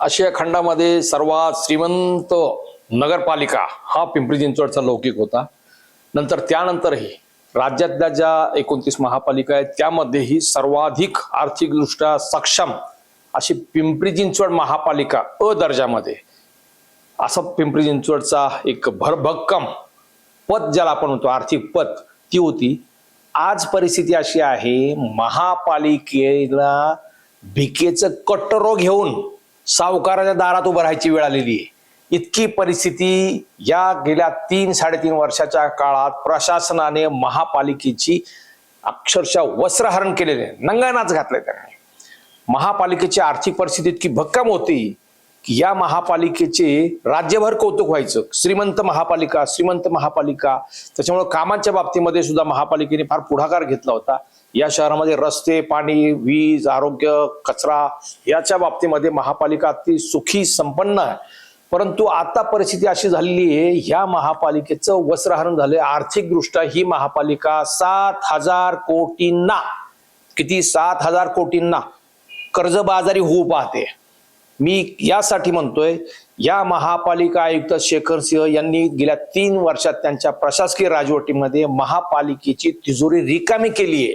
आशिया खंडामध्ये सर्वात श्रीमंत नगरपालिका हा पिंपरी चिंचवडचा लौकिक होता. नंतर त्यानंतरही राज्यातल्या ज्या एकोणतीस महापालिका आहेत त्यामध्येही सर्वाधिक आर्थिकदृष्ट्या सक्षम अशी पिंपरी चिंचवड महापालिका अ दर्जामध्ये असा पिंपरी चिंचवडचा एक भरभक्कम पद ज्याला आपण म्हणतो आर्थिक पद ती होती. आज परिस्थिती अशी आहे महापालिकेला भिकेचं कटरो घेऊन सावकाराच्या दारात उभं राहायची वेळ आलेली आहे. इतकी परिस्थिती या गेल्या तीन साडेतीन वर्षाच्या काळात प्रशासनाने महापालिकेची अक्षरशः वस्त्रहरण केलेले. नंगानाच घातले त्यांनी. महापालिकेची आर्थिक परिस्थिती इतकी भक्कम होती की या महापालिकेचे राज्यभर कौतुक व्हायचं. श्रीमंत महापालिका श्रीमंत महापालिका. त्याच्यामुळे कामांच्या बाबतीमध्ये सुद्धा महापालिकेने फार पुढाकार घेतला होता. या शहरामध्ये रस्ते पाणी वीज आरोग्य कचरा याच्या बाबतीमध्ये महापालिका अति सुखी संपन्न आहे. परंतु आता परिस्थिती अशी झालेली आहे ह्या महापालिकेचं वस्त्रहरण झालंय. आर्थिकदृष्ट्या ही महापालिका सात हजार कोटींना किती? सात हजार कोटींना कर्जबाजारी होऊ पाहते. मी यासाठी म्हणतोय या महापालिका आयुक्त शेखर सिंह यांनी गेल्या तीन वर्षात त्यांच्या प्रशासकीय राजवटीमध्ये महापालिकेची तिजोरी रिकामी केली आहे.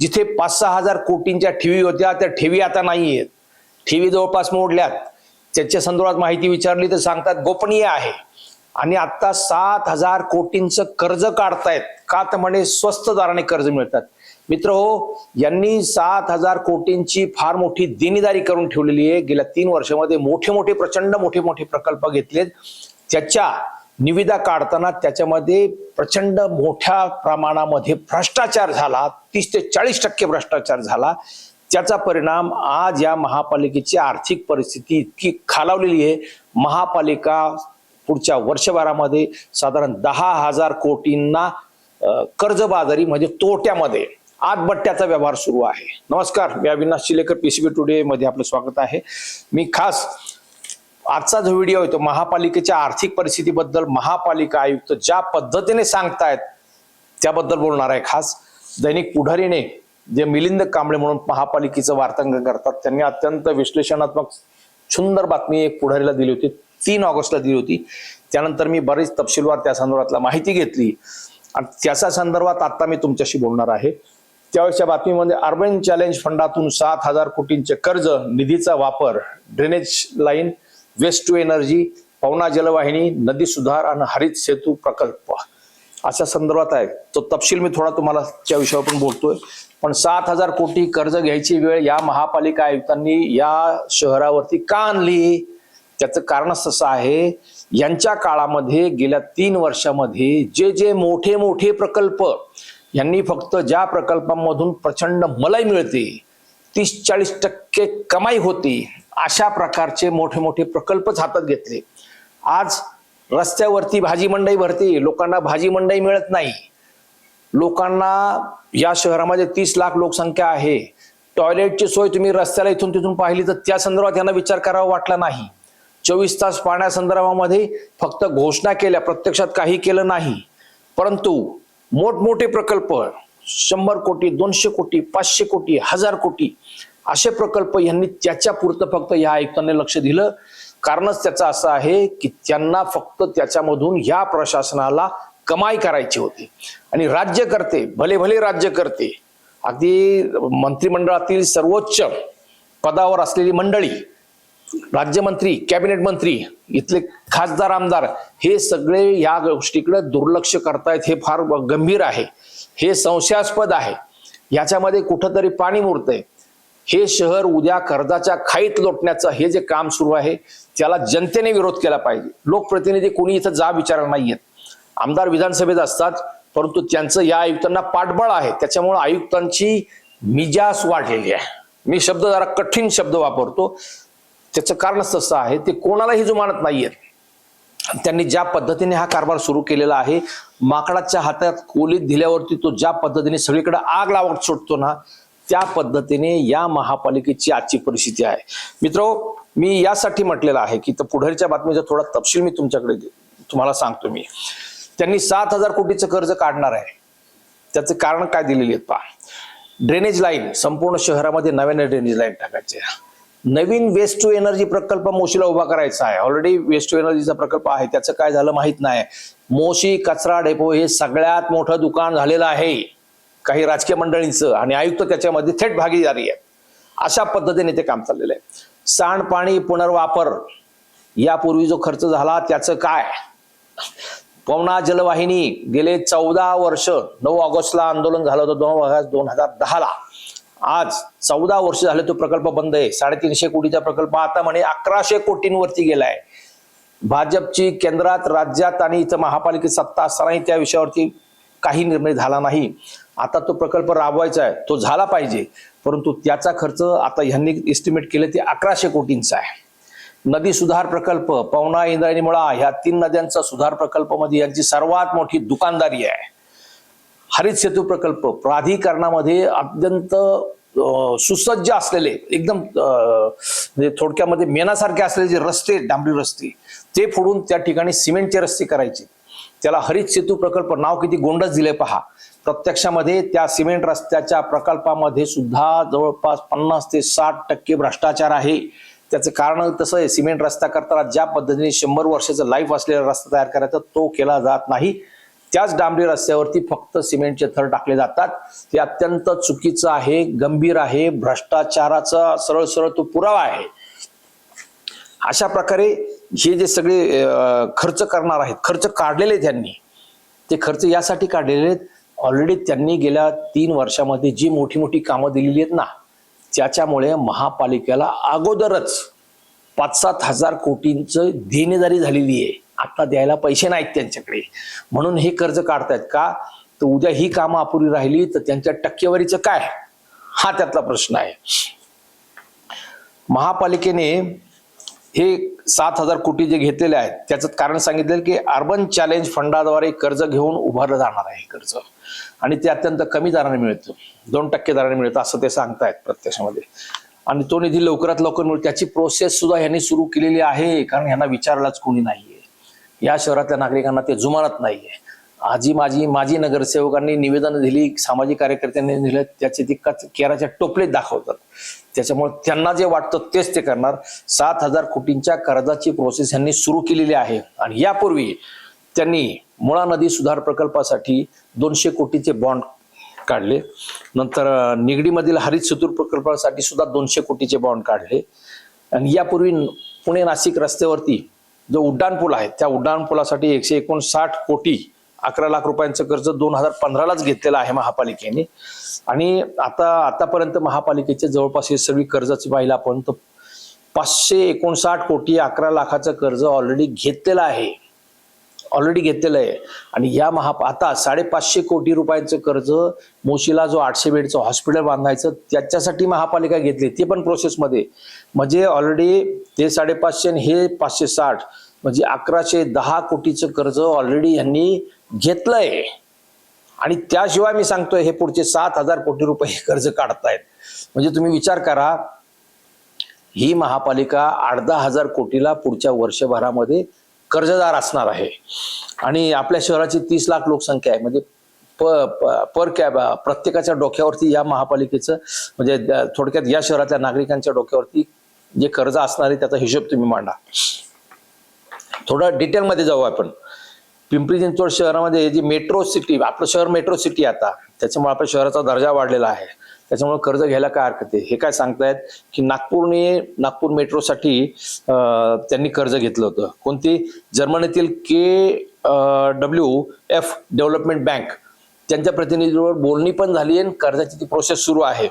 जिथे पाच सहा हजार कोटींच्या ठेवी होत्या त्या ठेवी आता नाही आहेत ठेवी जवळपास मोडल्यात. त्याच्या संदर्भात माहिती विचारली तर सांगतात गोपनीय आहे. आणि आता सात हजार कोटींचं कर्ज काढतायत. का तर म्हणे स्वस्त दराने कर्ज मिळतात. मित्र हो यांनी सात हजार कोटींची फार मोठी देणीदारी करून ठेवलेली आहे. गेल्या तीन वर्षामध्ये मोठे मोठे प्रचंड मोठे मोठे प्रकल्प घेतलेत. त्याच्या निविदा काढताना त्याच्यामध्ये प्रचंड मोठ्या प्रमाणामध्ये भ्रष्टाचार झाला. तीस ते चाळीस टक्के भ्रष्टाचार झाला. त्याचा परिणाम आज या महापालिकेची आर्थिक परिस्थिती इतकी खालावलेली आहे. महापालिका पुढच्या वर्षभरामध्ये साधारण दहा हजार कोटींना कर्जबाजारी म्हणजे तोट्यामध्ये आतबट्ट्याचा व्यवहार सुरू आहे. नमस्कार मी अविनाश चिलेकर पीसीबी टुडे मध्ये आपलं स्वागत आहे. मी खास आजचा जो व्हिडिओ आहे तो महापालिकेच्या आर्थिक परिस्थितीबद्दल महापालिका आयुक्त ज्या पद्धतीने सांगतायत त्याबद्दल बोलणार आहे खास. दैनिक पुढारीने जे मिलिंद कांबळे म्हणून महापालिकेचं वार्तांकन करतात त्यांनी अत्यंत विश्लेषणात्मक सुंदर बातमी एक पुढारीला दिली होती तीन ऑगस्टला दिली होती. त्यानंतर मी बरीच तपशीलवार त्या संदर्भातला माहिती घेतली. आणि त्याच्या संदर्भात आता मी तुमच्याशी बोलणार आहे. त्यावेळेसच्या बातमीमध्ये अर्बन चॅलेंज फंडातून सात हजार कोटींचे कर्ज निधीचा वापर drainage line waste to energy Pavana जलवाहिनी नदी सुधार आणि हरित सेतू प्रकल्प. अशा संदर्भात आहे. तो तपशील मी थोडा तुम्हाला त्या विषयावर पण बोलतोय. पण सात हजार कोटी कर्ज घ्यायची वेळ या महापालिका आयुक्तांनी या शहरावरती का आणली? त्याचं कारणच तसं आहे यांच्या काळामध्ये गेल्या तीन वर्षामध्ये जे जे मोठे मोठे प्रकल्प यांनी फक्त ज्या प्रकल्पांमधून प्रचंड मलाई मिळते तीस चाळीस टक्के कमाई होती अशा प्रकारचे मोठे मोठे प्रकल्पच हातात घेतले. आज रस्त्यावरती भाजी मंडई भरते लोकांना भाजी मंडई मिळत नाही. लोकांना या शहरामध्ये तीस लाख लोकसंख्या आहे. टॉयलेटची सोय तुम्ही रस्त्याला इथून तिथून पाहिली तर त्या संदर्भात यांना विचार करावा वाटला नाही. चोवीस तास पाण्यासंदर्भामध्ये फक्त घोषणा केल्या प्रत्यक्षात काही केलं नाही. परंतु मोठमोठे प्रकल्प शंभर कोटी दोनशे कोटी पाचशे कोटी हजार कोटी असे प्रकल्प यांनी त्याच्या पुरतं फक्त या आयुक्तांनी लक्ष दिलं. कारणच त्याचं असं आहे की त्यांना फक्त त्याच्यामधून या प्रशासनाला कमाई करायची होती. आणि राज्यकर्ते भले भले राज्यकर्ते अगदी मंत्रिमंडळातील सर्वोच्च पदावर असलेली मंडळी राज्यमंत्री कॅबिनेट मंत्री इथले खासदार आमदार हे सगळे या गोष्टीकडे दुर्लक्ष करतायत हे फार गंभीर आहे. हे संशयास्पद आहे. याच्यामध्ये कुठंतरी पाणी मुरतंय. हे शहर उद्या कर्जाच्या खाईत लोटण्याचं हे जे काम सुरू आहे त्याला जनतेने विरोध केला पाहिजे. लोकप्रतिनिधी कोणी इथं जा विचारणार नाहीयेत. आमदार विधानसभेत असतात परंतु त्यांचं या आयुक्तांना पाठबळ आहे. त्याच्यामुळे आयुक्तांची मिजास वाढलेली आहे. मी शब्द जरा कठीण शब्द वापरतो. त्याचं कारणच तसं आहे ते कोणालाही जुमानत नाहीये. त्यांनी ज्या पद्धतीने हा कारभार सुरू केलेला आहे माकडाच्या हातात कोलीत दिल्यावरती तो ज्या पद्धतीने सगळीकडे आग लावत सुटतो ना त्या पद्धतीने या महापालिकेची आजची परिस्थिती आहे. मित्र मी यासाठी म्हटलेलं आहे की तर पुढारीच्या बातमीचा थोडा तपशील मी तुमच्याकडे दे- तुम्हाला सांगतो मी. त्यांनी सात हजार कोटीचं कर्ज काढणार आहे. त्याचं कारण काय दिलेली आहेत पहा. ड्रेनेज लाईन संपूर्ण शहरामध्ये नव्याने ड्रेनेज लाईन टाकायचे नवीन वेस्ट टू एनर्जी प्रकल्प मोशीला उभा करायचा आहे. ऑलरेडी वेस्ट टू एनर्जीचा प्रकल्प आहे. त्याचं काय झालं माहीत नाही. मोशी कचरा डेपो हे सगळ्यात मोठं दुकान झालेलं आहे. काही राजकीय मंडळींचं आणि आयुक्त त्याच्यामध्ये थेट भागीदारी आहे. अशा पद्धतीने ते काम चाललेलं आहे. सांडपाणी पुनर्वापर यापूर्वी जो खर्च झाला त्याचं काय? पवना जलवाहिनी गेले चौदा वर्ष. नऊ ऑगस्टला आंदोलन झालं होतं दोन ऑगस्ट दोन हजार दहाला. आज चौदा वर्ष झाले तो प्रकल्प बंद आहे. साडेतीनशे कोटीचा प्रकल्प. आता म्हणे अकराशे कोटींवरती गेलाय. भाजपची केंद्रात राज्यात आणि इथं महापालिकेत सत्ता असतानाही त्या विषयावरती काही निर्णय झाला नाही. आता तो प्रकल्प राबवायचा आहे. तो झाला पाहिजे. परंतु त्याचा खर्च आता ह्यांनी एस्टिमेट केले ते अकराशे कोटींचा आहे. नदी सुधार प्रकल्प पवना इंद्रायणी मुळा ह्या तीन नद्यांचा सुधार प्रकल्पामध्ये यांची सर्वात मोठी दुकानदारी आहे. हरित सेतू प्रकल्प प्राधिकरणामध्ये अत्यंत सुसज्ज असलेले एकदम म्हणजे थोडक्यामध्ये मेनासारखे असलेले जे रस्ते डांबरी रस्ते ते फोडून त्या ठिकाणी सिमेंटचे रस्ते करायचे. त्याला हरित सेतू प्रकल्प नाव किती गोंडच दिले पहा. प्रत्यक्षामध्ये त्या सिमेंट रस्त्याच्या प्रकल्पामध्ये सुद्धा जवळपास पन्नास ते साठ टक्के भ्रष्टाचार आहे. त्याचं कारण तसं आहे सिमेंट रस्ता करताना ज्या पद्धतीने शंभर वर्षाचा लाईफ असलेला रस्ता तयार करायचा तो केला जात नाही. त्याच डांबरी रस्त्यावरती फक्त सिमेंटचे थर टाकले जातात. हे अत्यंत चुकीचं आहे गंभीर आहे भ्रष्टाचाराचा सरळ सरळ तो पुरावा आहे. अशा प्रकारे हे जे सगळे खर्च करणार आहेत खर्च काढलेले त्यांनी ते खर्च यासाठी काढलेले आहेत. ऑलरेडी त्यांनी गेल्या तीन वर्षामध्ये जी मोठी मोठी कामं दिलेली आहेत ना त्याच्यामुळे महापालिकेला अगोदरच पाच सात हजार कोटींचं देणेदारी झालेली आहे. आता द्यायला पैसे नाहीत त्यांच्याकडे. म्हणून हे कर्ज काढतायत का? तर उद्या ही कामं अपुरी राहिली तर त्यांच्या टक्केवारीचं काय? हा त्यातला प्रश्न आहे. महापालिकेने हे सात हजार कोटी जे घेतलेले आहेत त्याचं कारण सांगितलेलं की अर्बन चॅलेंज फंडाद्वारे कर्ज घेऊन उभारलं जाणार आहे हे कर्ज. आणि ते अत्यंत कमी दराने मिळतं. दोन टक्के दराने मिळतं असं ते सांगतायत प्रत्यक्षामध्ये. आणि तो निधी लवकरात लवकर मिळतो. त्याची प्रोसेस सुद्धा यांनी सुरू केलेली आहे कारण यांना विचारलाच कोणी नाहीये. या शहरातल्या नागरिकांना ते जुमानत नाहीये. आजी माझी माजी नगरसेवकांनी निवेदन दिली सामाजिक कार्यकर्त्यांनी दिलं त्याचे ते कच केराच्या टोपलेत दाखवतात. त्याच्यामुळे त्यांना जे वाटतं तेच ते करणार. सात हजार कोटींच्या कर्जाची प्रोसेस यांनी सुरू केलेली आहे. आणि यापूर्वी त्यांनी मुळा नदी सुधार प्रकल्पासाठी दोनशे कोटीचे बॉन्ड काढले. नंतर निगडीमधील हरित सेतू प्रकल्पासाठी सुद्धा दोनशे कोटीचे बॉन्ड काढले. आणि यापूर्वी पुणे नाशिक रस्त्यावरती जो उड्डाणपूल आहे त्या उड्डाणपुलासाठी एकशे एकोणसाठ कोटी अकरा लाख रुपयांचं कर्ज दोन हजार पंधरालाच घेतलेलं आहे महापालिकेने. आणि आता आतापर्यंत महापालिकेचे जवळपास हे सगळी कर्जाची पाहिलं आपण तर पाचशे एकोणसाठ कोटी अकरा लाखाचं कर्ज ऑलरेडी घेतलेलं आहे. ऑलरेडी घेतलेलं आहे. आणि या महा आता साडेपाचशे कोटी रुपयांचं कर्ज मोशीला जो आठशे बेडचं हॉस्पिटल बांधायचं त्याच्यासाठी महापालिका घेतली. ते पण प्रोसेसमध्ये म्हणजे ऑलरेडी ते साडेपाचशे आणि हे पाचशे साठ म्हणजे अकराशे दहा कोटीचं कर्ज ऑलरेडी यांनी घेतलंय. आणि त्याशिवाय मी सांगतोय हे पुढचे सात हजार कोटी रुपये हे कर्ज काढतायत. म्हणजे तुम्ही विचार करा ही महापालिका आठ दहा हजार कोटीला पुढच्या वर्षभरामध्ये कर्जदार असणार आहे. आणि आपल्या शहराची तीस लाख लोकसंख्या आहे. म्हणजे प पर कॅब प्रत्येकाच्या डोक्यावरती या महापालिकेचं म्हणजे थोडक्यात या शहरातल्या नागरिकांच्या डोक्यावरती जे कर्ज असणार आहे त्याचा हिशोब तुम्ही मांडा. थोडं डिटेलमध्ये जाऊ आपण. पिंपरी चिंचवड शहरामध्ये जी मेट्रो सिटी आपलं शहर मेट्रो सिटी आता. त्याच्यामुळे आपल्या शहराचा दर्जा वाढलेला आहे. त्याच्यामुळे कर्ज घ्यायला काय हरकत आहे? हे काय सांगतायत की नागपूरने नागपूर मेट्रोसाठी त्यांनी कर्ज घेतलं होतं. कोणती? जर्मनीतील K W F development bank. त्यांच्या प्रतिनिधीवर बोलणी पण झाली आणि कर्जाची ती प्रोसेस सुरू आहे.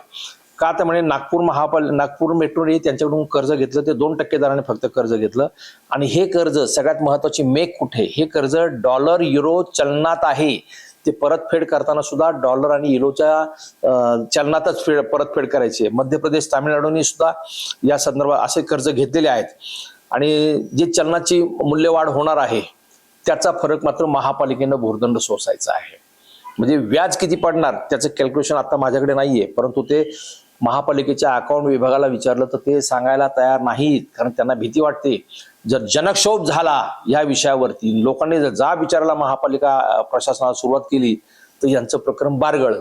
का तर म्हणे नागपूर महापाल नागपूर मेट्रोने त्यांच्याकडून कर्ज घेतलं. ते दोन टक्के दराने फक्त कर्ज घेतलं. आणि हे कर्ज सगळ्यात महत्वाची मेक कुठे? हे कर्ज डॉलर युरो चलनात आहे. ते परतफेड करताना सुद्धा डॉलर आणि इलोच्या चलनातच फेड परतफेड करायची. आहे मध्य प्रदेश तामिळनाडूने सुद्धा या संदर्भात असे कर्ज घेतलेले आहेत. आणि जे चलनाची मूल्यवाढ होणार आहे त्याचा फरक मात्र महापालिकेनं भूर्दंड सोसायचा आहे. म्हणजे व्याज किती पडणार त्याचं कॅल्क्युलेशन आता माझ्याकडे नाहीये परंतु ते महापालिकेच्या अकाउंट विभागाला विचारलं तर ते सांगायला तयार नाहीत कारण त्यांना भीती वाटते. जर जनक्षोभ झाला या विषयावरती लोकांनी जर जा विचारायला महापालिका प्रशासनाला सुरुवात केली तर यांचं प्रकरण बारगळ.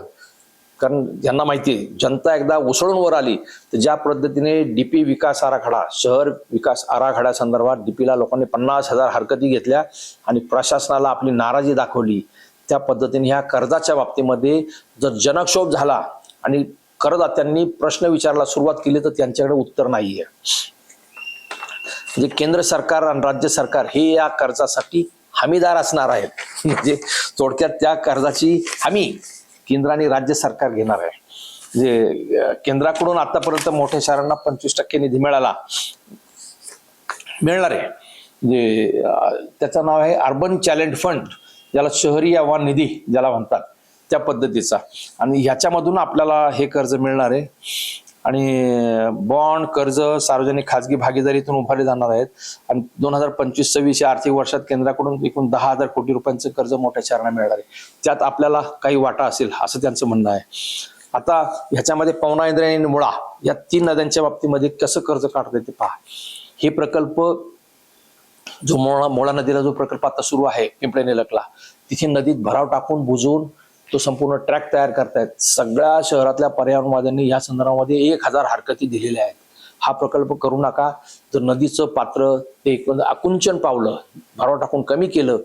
कारण यांना माहिती आहे जनता एकदा उसळून वर आली तर ज्या पद्धतीने डीपी विकास आराखडा शहर विकास आराखड्या संदर्भात डीपीला लोकांनी पन्नास हजार हरकती घेतल्या आणि प्रशासनाला आपली नाराजी दाखवली. त्या पद्धतीने ह्या कर्जाच्या बाबतीमध्ये जर जनक्षोभ झाला आणि करदात्यांनी प्रश्न विचारायला सुरुवात केली तर त्यांच्याकडे उत्तर नाहीये. म्हणजे केंद्र सरकार आणि राज्य सरकार हे या कर्जासाठी हमीदार असणार आहेत. म्हणजे थोडक्यात त्या कर्जाची हमी केंद्र आणि राज्य सरकार घेणार आहे. म्हणजे केंद्राकडून आतापर्यंत मोठ्या शहरांना पंचवीस टक्के निधी मिळाला. मिळणार आहे. म्हणजे त्याचं नाव आहे अर्बन चॅलेंज फंड ज्याला शहरी आव्हान निधी ज्याला म्हणतात. त्या पद्धतीचा. आणि ह्याच्यामधून आपल्याला हे कर्ज मिळणार आहे. आणि बॉन्ड कर्ज सार्वजनिक खाजगी भागीदारीतून उभारले जाणार आहेत. आणि दोन हजार पंचवीस सव्वीस या आर्थिक वर्षात केंद्राकडून एकूण दहा हजार कोटी रुपयांचं कर्ज मोठ्या शहरांना मिळणार आहे. त्यात आपल्याला काही वाटा असेल असं त्यांचं म्हणणं आहे. आता ह्याच्यामध्ये पवना इंद्र आणि मुळा या तीन नद्यांच्या बाबतीमध्ये कसं कर्ज काढता येते पहा. हे प्रकल्प जो मोळा मोळा नदीला जो प्रकल्प आता सुरू आहे पिंपळे निलकला तिथे नदीत भराव टाकून बुजवून तो संपूर्ण ट्रॅक तयार करतायत. सगळ्या शहरातल्या पर्यावरणवाद्यांनी या संदर्भामध्ये एक हजार हरकती दिलेल्या आहेत. हा प्रकल्प करू नका. जर नदीचं पात्र ते म्हणजे आकुंचन पावलं भराव टाकून कमी केलं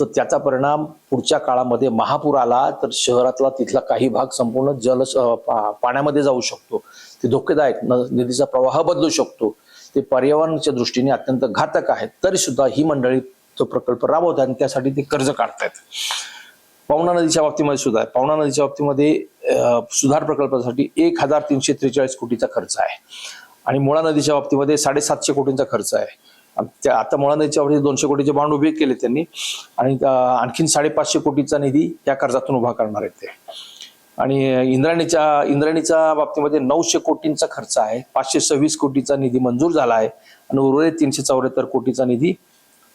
तर त्याचा परिणाम पुढच्या काळामध्ये महापूर आला तर शहरातला तिथला काही भाग संपूर्ण जल पा- पाण्यामध्ये जाऊ शकतो. ते धोकेदायक न- नदीचा प्रवाह बदलू शकतो. ते पर्यावरणाच्या दृष्टीने अत्यंत घातक आहेत. तरी सुद्धा ही मंडळी तो प्रकल्प राबवत आणि त्यासाठी ते कर्ज काढतायत. पवना नदीच्या बाबतीमध्ये सुद्धा आहे. पवना नदीच्या बाबतीमध्ये सुधार प्रकल्पासाठी एक हजार तीनशे त्रेचाळीस कोटीचा खर्च आहे. आणि मुळा नदीच्या बाबतीमध्ये साडेसातशे कोटींचा खर्च आहे. त्या आता मुळा नदीच्या बाबतीत दोनशे कोटीचे बांड उभे केले त्यांनी. आणि आणखीन साडेपाचशे कोटीचा निधी या कर्जातून उभा करणार आहेत ते. आणि इंद्राणीच्या इंद्राणीच्या बाबतीमध्ये नऊशे कोटींचा खर्च आहे. पाचशे सव्वीस कोटीचा निधी मंजूर झाला आहे. आणि उर्वरित तीनशे चौऱ्याहत्तर कोटीचा निधी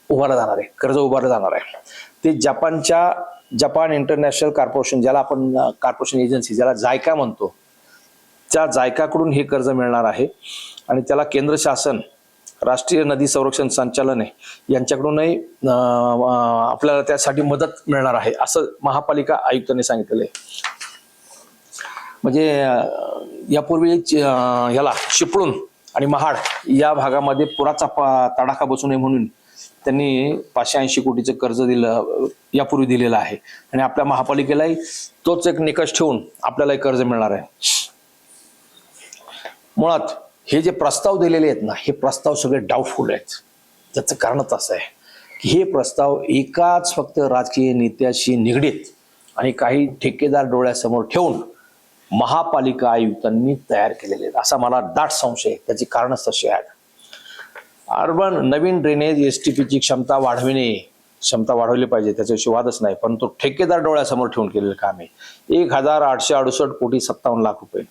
उभारला जाणार आहे. कर्ज उभारलं जाणार आहे. ते जपानच्या जपान इंटरनॅशनल कॉर्पोरेशन ज्याला आपण कॉर्पोरेशन एजन्सी ज्याला जायका म्हणतो त्या जायकाकडून हे कर्ज मिळणार आहे. आणि त्याला केंद्र शासन राष्ट्रीय नदी संरक्षण संचालन आहे यांच्याकडूनही आपल्याला त्यासाठी मदत मिळणार आहे असं महापालिका आयुक्तांनी सांगितलेलं आहे. म्हणजे यापूर्वी ह्याला याला चिपळूण आणि महाड या भागामध्ये पुराचा पा- तडाखा बसू नये म्हणून त्यांनी पाचशे ऐंशी कोटीचं कर्ज दिलं यापूर्वी दिलेलं आहे. आणि आपल्या महापालिकेलाही तोच एक निकष ठेवून आपल्याला कर्ज मिळणार आहे. मुळात हे जे प्रस्ताव दिलेले आहेत ना हे प्रस्ताव सगळे डाऊटफुल आहेत. त्याचं कारणच असं आहे की हे प्रस्ताव एकाच फक्त राजकीय नेत्याशी निगडीत आणि काही ठेकेदार डोळ्यासमोर ठेवून महापालिका आयुक्तांनी तयार केलेले आहेत. असा मला दाट संशय त्याची कारणच तशी आहेत. अर्बन नवीन ड्रेनेज एस टी पीची क्षमता वाढविणे क्षमता वाढवली पाहिजे त्याच्याविषयी वादच नाही पण तो ठेकेदार डोळ्यासमोर ठेवून केलेलं काम आहे. एक हजार आठशे अडुसष्ट कोटी सत्तावन्न लाख रुपये.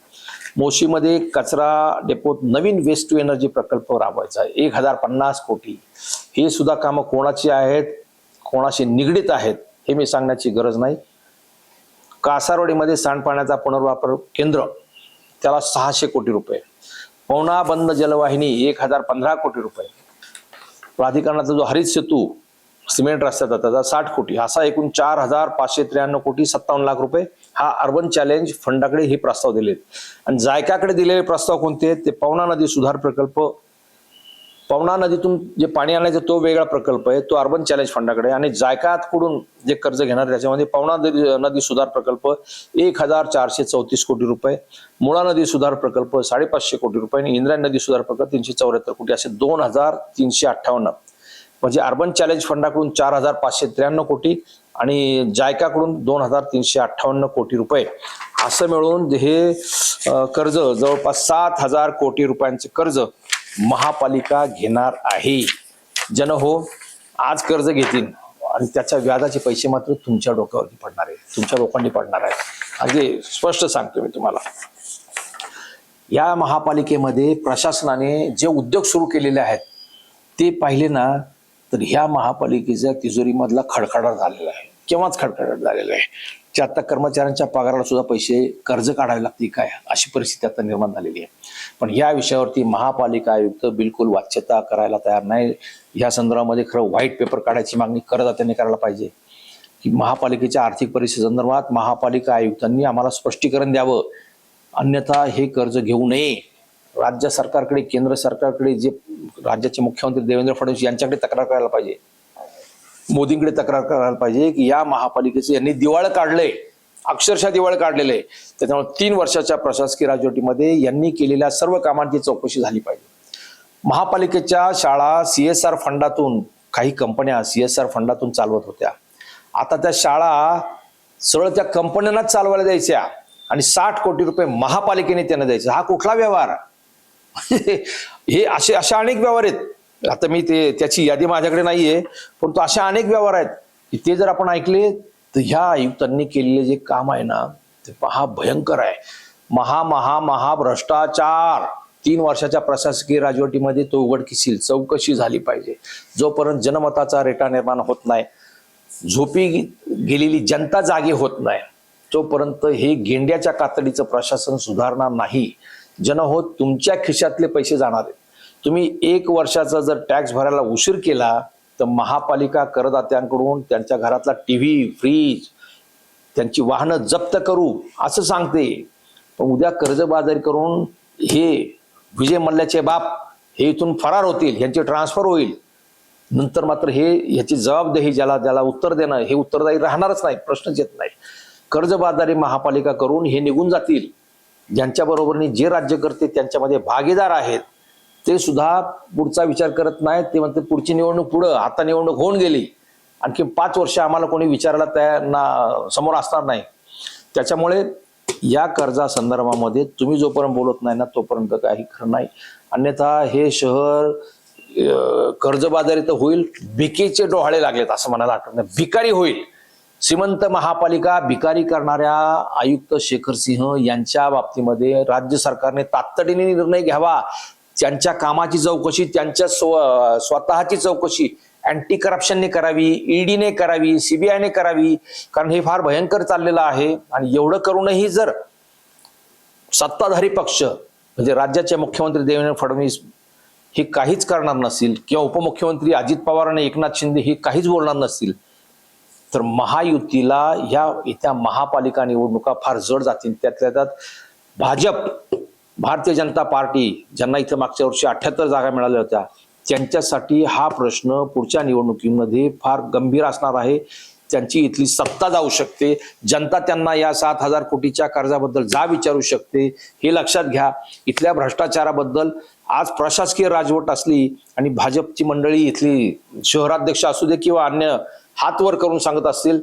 मोशीमध्ये कचरा डेपोत नवीन वेस्ट टू एनर्जी प्रकल्प राबवायचा आहे. एक हजार पन्नास कोटी. हे सुद्धा कामं कोणाची आहेत कोणाशी निगडीत आहेत हे मी सांगण्याची गरज नाही. कासारवाडीमध्ये सांडपाण्याचा पुनर्वापर केंद्र त्याला सहाशे कोटी रुपये. पवना बंद जलवाहिनी एक हजार पंधरा कोटी रुपये. प्राधिकरणाचा जो हरित सेतू सिमेंट रस्त्याचा त्याचा साठ कोटी. असा एकूण चार हजार पाचशे त्र्याण्णव कोटी सत्तावन्न लाख रुपये हा अर्बन चॅलेंज फंडाकडे हे प्रस्ताव दिलेत. आणि जायकाकडे दिलेले प्रस्ताव कोणते आहेत? ते पवना नदी सुधार प्रकल्प पवना नदीतून जे पाणी आणायचं तो वेगळा प्रकल्प आहे. तो अर्बन चॅलेंज फंडाकडे आणि जायकातकडून जे कर्ज घेणार त्याच्यामध्ये पवना नदी नदी सुधार प्रकल्प एक हजार चारशे चौतीस कोटी रुपये मुळा नदी सुधार प्रकल्प साडेपाचशे कोटी रुपये आणि इंद्रायण नदी सुधार प्रकल्प तीनशे चौऱ्याहत्तर कोटी असे दोन हजार तीनशे अठ्ठावन्न. म्हणजे अर्बन चॅलेंज फंडाकडून चार हजार पाचशे त्र्याण्णव कोटी आणि जायकाकडून दोन हजार तीनशे अठ्ठावन्न कोटी रुपये. असं मिळून हे कर्ज जवळपास सात हजार कोटी रुपयांचे कर्ज महापालिका घेणार आहे. जन हो आज कर्ज घेतील आणि त्याच्या व्याजाचे पैसे मात्र तुमच्या डोक्यावरती पडणार आहे तुमच्या लोकांनी पडणार आहे अगदी स्पष्ट सांगतो मी तुम्हाला. या महापालिकेमध्ये प्रशासनाने जे उद्योग सुरू केलेले आहेत ते पाहिले ना तर ह्या महापालिकेचा तिजोरीमधला खडखडाट झालेला आहे. केव्हाच खडखडाट झालेला आहे? की आता कर्मचाऱ्यांच्या पगाराला सुद्धा पैसे कर्ज काढावे लागतील काय? अशी परिस्थिती आता निर्माण झालेली आहे. पण या विषयावरती महापालिका आयुक्त बिलकुल वाच्यता करायला तयार नाही. या संदर्भामध्ये खरं व्हाईट पेपर काढायची मागणी करदात्यांनी करायला पाहिजे. की महापालिकेच्या आर्थिक परिस्थितीसंदर्भात महापालिका आयुक्तांनी आम्हाला स्पष्टीकरण द्यावं. अन्यथा हे कर्ज घेऊ नये. राज्य सरकारकडे केंद्र सरकारकडे जे राज्याचे मुख्यमंत्री देवेंद्र फडणवीस यांच्याकडे तक्रार करायला पाहिजे. मोदींकडे तक्रार करायला पाहिजे की या महापालिकेचे यांनी दिवाळ काढलंय अक्षरशः दिवाळ काढलेलं आहे. त्याच्यामुळे तीन वर्षाच्या प्रशासकीय राजवटीमध्ये यांनी केलेल्या सर्व कामांची चौकशी झाली पाहिजे. महापालिकेच्या शाळा सीएसआर फंडातून काही कंपन्या सीएसआर फंडातून चालवत होत्या. आता त्या शाळा सरळ त्या कंपन्यांनाच चालवायला द्यायच्या आणि साठ कोटी रुपये महापालिकेने त्यांना द्यायचे. हा कुठला व्यवहार? हे असे अशा अनेक व्यवहार आहेत. आता मी ते त्याची यादी माझ्याकडे नाहीये परंतु अशा अनेक व्यवहार आहेत की ते जर आपण ऐकले तर ह्या आयुक्तांनी केलेले जे काम आहे ना ते पहा भयंकर आहे. महा महा महा भ्रष्टाचार. तीन वर्षाच्या प्रशासकीय राजवटीमध्ये तो उघडकीशील चौकशी झाली पाहिजे. जोपर्यंत जनमताचा रेटा निर्माण होत नाही झोपी गेलेली जनता जागी होत नाही तोपर्यंत हे गेंड्याच्या कातडीचं प्रशासन सुधारणार नाही. जन तुमच्या खिशातले पैसे जाणार आहेत. तुम्ही एक वर्षाचा जर टॅक्स भरायला उशीर केला तर महापालिका करदात्यांकडून त्यांच्या घरातला टी व्ही फ्रीज त्यांची वाहनं जप्त करू असं सांगते. पण उद्या कर्जबाजारी करून हे विजय मल्ल्याचे बाप हे इथून फरार होतील ह्यांचे ट्रान्सफर होईल. नंतर मात्र हे ह्याची जबाबदारी ज्याला ज्याला उत्तर देणं हे उत्तरदायी राहणारच नाही प्रश्नच येत नाही कर्जबाजारी महापालिका करून हे निघून जातील. ज्यांच्या बरोबरनी जे राज्य करते त्यांच्यामध्ये भागीदार आहेत ते सुद्धा पुढचा विचार करत नाहीत. ते म्हणते पुढची निवडणूक पुढं आता निवडणूक होऊन गेली. आणखी पाच वर्ष आम्हाला कोणी विचारायला तयार ना समोर असणार नाही. त्याच्यामुळे या कर्जा संदर्भामध्ये तुम्ही जोपर्यंत बोलत नाही ना तोपर्यंत काही खरं नाही. अन्यथा हे शहर कर्जबाजारी तर होईल भिकेचे डोहाळे लागलेत असं म्हणायला हरकत नाही. भिकारी होईल. श्रीमंत महापालिका भिकारी करणाऱ्या आयुक्त शेखर सिंह यांच्या बाबतीमध्ये राज्य सरकारने तातडीने निर्णय घ्यावा. त्यांच्या कामाची चौकशी त्यांच्या स्व स्वतःची चौकशी अँटी करप्शनने करावी ईडीने करावी सीबीआयने करावी कारण हे फार भयंकर चाललेलं आहे आणि एवढं करूनही जर सत्ताधारी पक्ष म्हणजे राज्याचे मुख्यमंत्री देवेंद्र फडणवीस हे काहीच करणार नसतील किंवा उपमुख्यमंत्री अजित पवार आणि एकनाथ शिंदे हे काहीच बोलणार नसतील तर महायुतीला ह्या येत्या महापालिका निवडणुका फार जड जातील. त्यातल्या त्यात भाजप भारतीय जनता पार्टी ज्यांना इथं मागच्या वर्षी अठ्याहत्तर जागा मिळाल्या होत्या त्यांच्यासाठी हा प्रश्न पुढच्या निवडणुकीमध्ये फार गंभीर असणार आहे. त्यांची इथली सत्ता जाऊ शकते. जनता त्यांना या सात हजार कोटीच्या कर्जाबद्दल जा विचारू शकते हे लक्षात घ्या. इथल्या भ्रष्टाचाराबद्दल आज प्रशासकीय राजवट असली आणि भाजपची मंडळी इथली शहराध्यक्ष असू दे किंवा अन्य हातवर करून सांगत असतील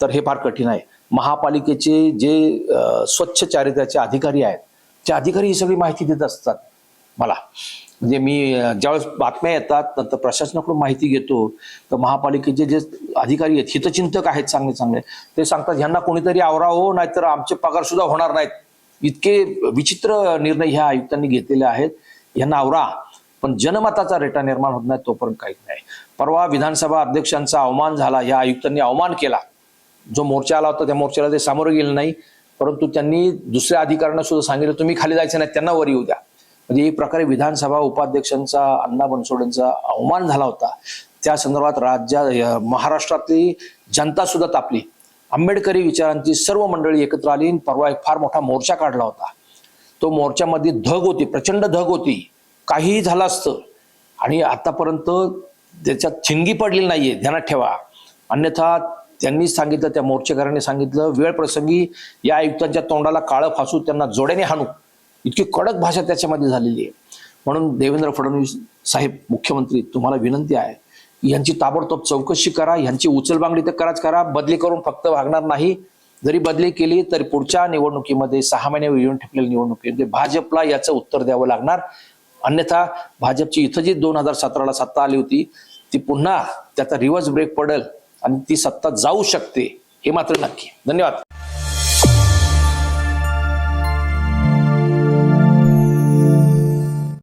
तर हे फार कठीण आहे. महापालिकेचे जे स्वच्छ चारित्र्याचे अधिकारी आहेत चे अधिकारी ही सगळी माहिती देत असतात. मला. म्हणजे मी ज्यावेळेस बातम्या येतात नंतर प्रशासनाकडून माहिती घेतो तर महापालिकेचे जे अधिकारी आहेत हितचिंतक आहेत चांगले चांगले ते सांगतात ह्यांना कोणीतरी आवरा हो नाहीतर आमचे पगार सुद्धा होणार नाहीत. इतके विचित्र निर्णय ह्या आयुक्तांनी घेतलेले आहेत. यांना आवरा पण जनमताचा रेटा निर्माण होत नाही तोपर्यंत काहीच नाही. परवा विधानसभा अध्यक्षांचा अवमान झाला या आयुक्तांनी अवमान केला. जो मोर्चा आला होता त्या मोर्चाला ते सामोरं गेले नाही. परंतु त्यांनी दुसऱ्या अधिकाऱ्यांना सुद्धा सांगितलं तुम्ही खाली जायचं नाही त्यांना वर येऊ द्या. म्हणजे एक प्रकारे विधानसभा उपाध्यक्षांचा अण्णा बनसोडेंचा अवमान झाला होता. त्या संदर्भात राज्या महाराष्ट्रातली जनता सुद्धा तापली. आंबेडकरी विचारांची सर्व मंडळी एकत्र आली आणि परवा एक फार मोठा मोर्चा काढला होता. तो मोर्चामध्ये धग होती प्रचंड धग होती. काहीही झालं असतं. आणि आतापर्यंत त्याच्यात थिंगी पडलेली नाहीये ध्यानात ठेवा. अन्यथा त्यांनी सांगितलं त्या मोर्चेकऱ्यांनी सांगितलं वेळ प्रसंगी या आयुक्तांच्या तोंडाला काळं फासू त्यांना जोड्याने हाणू. इतकी कडक भाषा त्याच्यामध्ये झालेली आहे. म्हणून देवेंद्र फडणवीस साहेब मुख्यमंत्री तुम्हाला विनंती आहे यांची ताबडतोब चौकशी करा यांची उचलबांगडी तर कराच करा बदली करून फक्त वागणार नाही. जरी बदली केली तरी पुढच्या निवडणुकीमध्ये सहा महिने येऊन ठेपलेल्या निवडणुकीमध्ये म्हणजे भाजपला याचं उत्तर द्यावं लागणार. अन्यथा भाजपची इथं जी दोन हजार सतराला सत्ता आली होती ती पुन्हा त्याचा रिव्हर्स ब्रेक पडेल. आणि ती सत्ता जाऊ शकते हे मात्र नक्की. धन्यवाद.